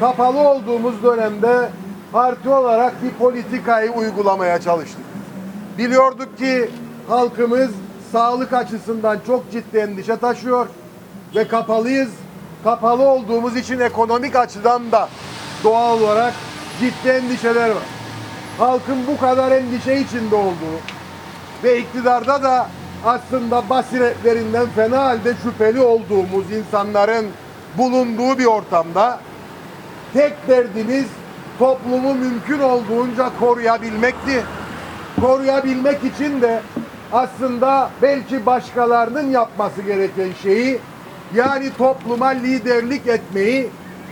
kapalı olduğumuz dönemde parti olarak bir politikayı uygulamaya çalıştık. Biliyorduk ki halkımız sağlık açısından çok ciddi endişe taşıyor ve kapalıyız. Kapalı olduğumuz için ekonomik açıdan da doğal olarak ciddi endişeler var. Halkın bu kadar endişe içinde olduğu ve iktidarda da aslında basiretlerinden fena halde şüpheli olduğumuz insanların bulunduğu bir ortamda tek derdimiz toplumu mümkün olduğunca koruyabilmekti. Koruyabilmek için de aslında belki başkalarının yapması gereken şeyi yani topluma liderlik etmeyi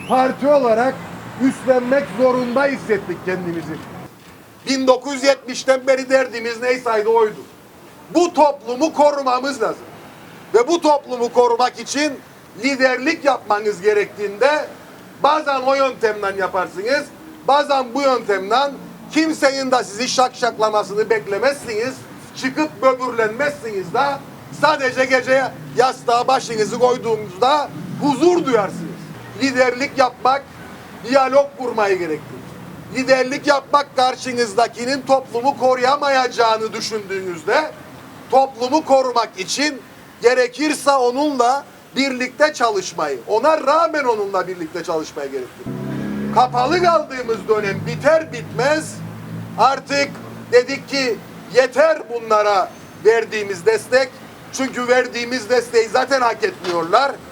parti olarak üstlenmek zorunda hissettik kendimizi. 1970'ten beri derdimiz neysaydı oydu. Bu toplumu korumamız lazım. Ve bu toplumu korumak için liderlik yapmanız gerektiğinde bazen o yöntemden yaparsınız, bazen bu yöntemden kimsenin de sizi şakşaklamasını beklemezsiniz, çıkıp böbürlenmezsiniz de sadece gece yastığa başınızı koyduğunuzda huzur duyarsınız. Liderlik yapmak, diyalog kurmayı gerektirir. Liderlik yapmak karşınızdakinin toplumu koruyamayacağını düşündüğünüzde toplumu korumak için gerekirse onunla birlikte çalışmayı, ona rağmen onunla birlikte çalışmayı gerektirir. Kapalı kaldığımız dönem biter bitmez artık dedik ki yeter bunlara verdiğimiz destek. Çünkü verdiğimiz desteği zaten hak etmiyorlar.